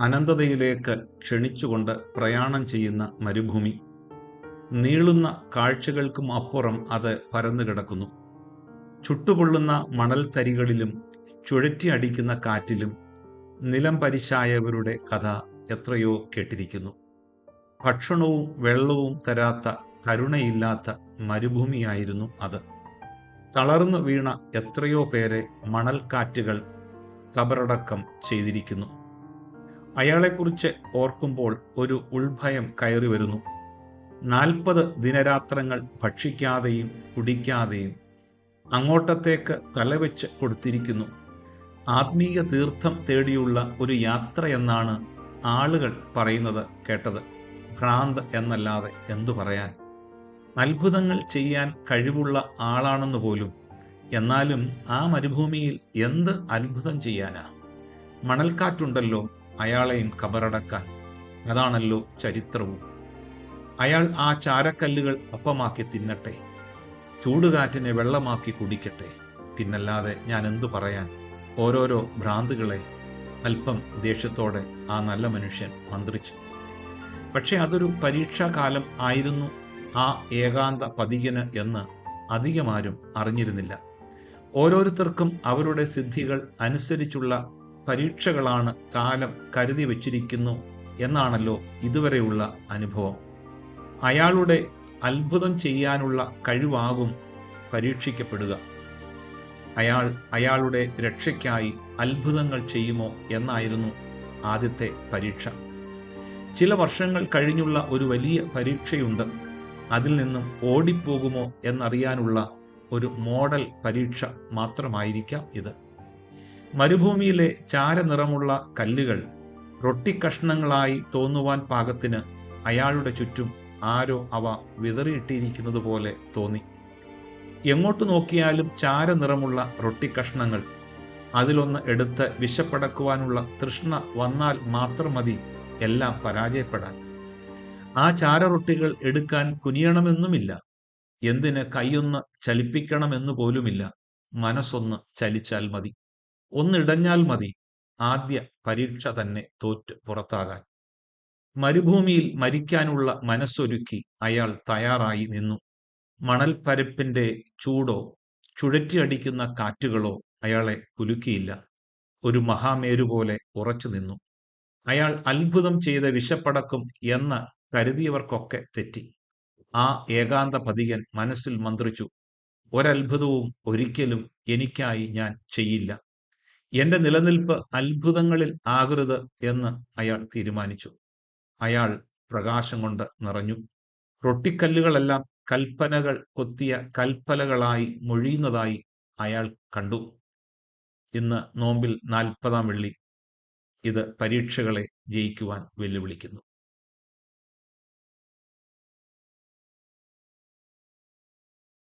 അനന്തതയിലേക്ക് ക്ഷണിച്ചുകൊണ്ട് പ്രയാണം ചെയ്യുന്ന മരുഭൂമി. നീളുന്ന കാഴ്ചകൾക്കും അപ്പുറം അത് പരന്നു കിടക്കുന്നു. ചുട്ടുപൊള്ളുന്ന മണൽത്തരികളിലും ചുഴറ്റി അടിക്കുന്ന കാറ്റിലും നിലം പരിശായവരുടെ കഥ എത്രയോ കേട്ടിരിക്കുന്നു. ഭക്ഷണവും വെള്ളവും തരാത്ത കരുണയില്ലാത്ത മരുഭൂമിയായിരുന്നു അത്. തളർന്നു വീണ എത്രയോ പേരെ മണൽക്കാറ്റുകൾ കബറടക്കം ചെയ്തിരിക്കുന്നു. അയാളെക്കുറിച്ച് ഓർക്കുമ്പോൾ ഒരു ഉൾഭയം കയറി വരുന്നു. നാൽപ്പത് ദിനരാത്രങ്ങൾ ഭക്ഷിക്കാതെയും കുടിക്കാതെയും അങ്ങോട്ടത്തേക്ക് തലവെച്ച് കൊടുത്തിരിക്കുന്നു. ആത്മീയ തീർത്ഥം തേടിയുള്ള ഒരു യാത്ര എന്നാണ് ആളുകൾ പറയുന്നത് കേട്ടത്. ഭ്രാന്ത് എന്നല്ലാതെ എന്തു പറയാൻ? അത്ഭുതങ്ങൾ ചെയ്യാൻ കഴിവുള്ള ആളാണെന്ന് പോലും. എന്നാലും ആ മരുഭൂമിയിൽ എന്ത് അത്ഭുതം ചെയ്യാനാ? മണൽക്കാറ്റുണ്ടല്ലോ. അയാളെയും കബറടക്കാൻ. അതാണല്ലോ ചരിത്രവും. അയാൾ ആ ചാരക്കല്ലുകൾ അപ്പമാക്കി തിന്നട്ടെ. ചൂടുകാറ്റിനെ വെള്ളമാക്കി കുടിക്കട്ടെ. പിന്നല്ലാതെ ഞാൻ എന്തു പറയാൻ? ഓരോരോ ഭ്രാന്തുകളെ അല്പം ദേഷ്യത്തോടെ ആ നല്ല മനുഷ്യൻ മന്ത്രിച്ചു. പക്ഷേ അതൊരു പരീക്ഷാകാലം ആയിരുന്നു. ആ ഏകാന്ത പതികന് എന്ന് അധികമാരും അറിഞ്ഞിരുന്നില്ല. ഓരോരുത്തർക്കും അവരുടെ സിദ്ധികൾ അനുസരിച്ചുള്ള പരീക്ഷകളാണ് കാലം കരുതി വച്ചിരിക്കുന്നു എന്നാണല്ലോ ഇതുവരെയുള്ള അനുഭവം. അയാളുടെ അത്ഭുതം ചെയ്യാനുള്ള കഴിവാകും പരീക്ഷിക്കപ്പെടുക. അയാൾ അയാളുടെ രക്ഷയ്ക്കായി അത്ഭുതങ്ങൾ ചെയ്യുമോ എന്നായിരുന്നു ആദ്യത്തെ പരീക്ഷ. ചില വർഷങ്ങൾ കഴിഞ്ഞുള്ള ഒരു വലിയ പരീക്ഷയുണ്ട്. അതിൽ നിന്നും ഓടിപ്പോകുമോ എന്നറിയാനുള്ള ഒരു മോഡൽ പരീക്ഷ മാത്രമായിരിക്കാം ഇത്. മരുഭൂമിയിലെ ചാരനിറമുള്ള കല്ലുകൾ റൊട്ടിക്കഷ്ണങ്ങളായി തോന്നുവാൻ പാകത്തിന് അയാളുടെ ചുറ്റും ആരോ അവ വിതറിയിട്ടിരിക്കുന്നത് പോലെ തോന്നി. എങ്ങോട്ട് നോക്കിയാലും ചാരനിറമുള്ള റൊട്ടിക്കഷ്ണങ്ങൾ. അതിലൊന്ന് എടുത്ത് വിശപ്പടക്കുവാനുള്ള തൃഷ്ണ വന്നാൽ മാത്രം മതി എല്ലാം പരാജയപ്പെടാൻ. ആ ചാര റൊട്ടികൾ എടുക്കാൻ കുനിയണമെന്നുമില്ല. എന്തിന് കൈയൊന്ന് ചലിപ്പിക്കണമെന്നു പോലുമില്ല. മനസ്സൊന്ന് ചലിച്ചാൽ മതി. ഒന്നിടഞ്ഞാൽ മതി. ആദ്യ പരീക്ഷ തന്നെ തോറ്റ് പുറത്താകാൻ. മരുഭൂമിയിൽ മരിക്കാനുള്ള മനസ്സൊരുക്കി അയാൾ തയ്യാറായി നിന്നു. മണൽപ്പരപ്പിന്റെ ചൂടോ ചുഴറ്റിയടിക്കുന്ന കാറ്റുകളോ അയാളെ കുലുക്കിയില്ല. ഒരു മഹാമേരു പോലെ ഉറച്ചു നിന്നു. അയാൾ അത്ഭുതം ചെയ്ത വിശപ്പടക്കും എന്ന് കരുതിയവർക്കൊക്കെ തെറ്റി. ആ ഏകാന്ത പതികൻ മനസ്സിൽ മന്ത്രിച്ചു ഒരത്ഭുതവും ഒരിക്കലും എനിക്കായി ഞാൻ ചെയ്യില്ല. എന്റെ നിലനിൽപ്പ് അത്ഭുതങ്ങളിൽ ആകരുത് എന്ന് അയാൾ തീരുമാനിച്ചു. അയാൾ പ്രകാശം കൊണ്ട് നിറഞ്ഞു. റൊട്ടിക്കല്ലുകളെല്ലാം കൽപ്പനകൾ കൊത്തിയ കൽപ്പലകളായി മൊഴിയുന്നതായി അയാൾ കണ്ടു. ഇന്ന് നോമ്പിൽ നാൽപ്പതാം വെള്ളി. ഇത് പരീക്ഷകളെ ജയിക്കുവാൻ വെല്ലുവിളിക്കുന്നു.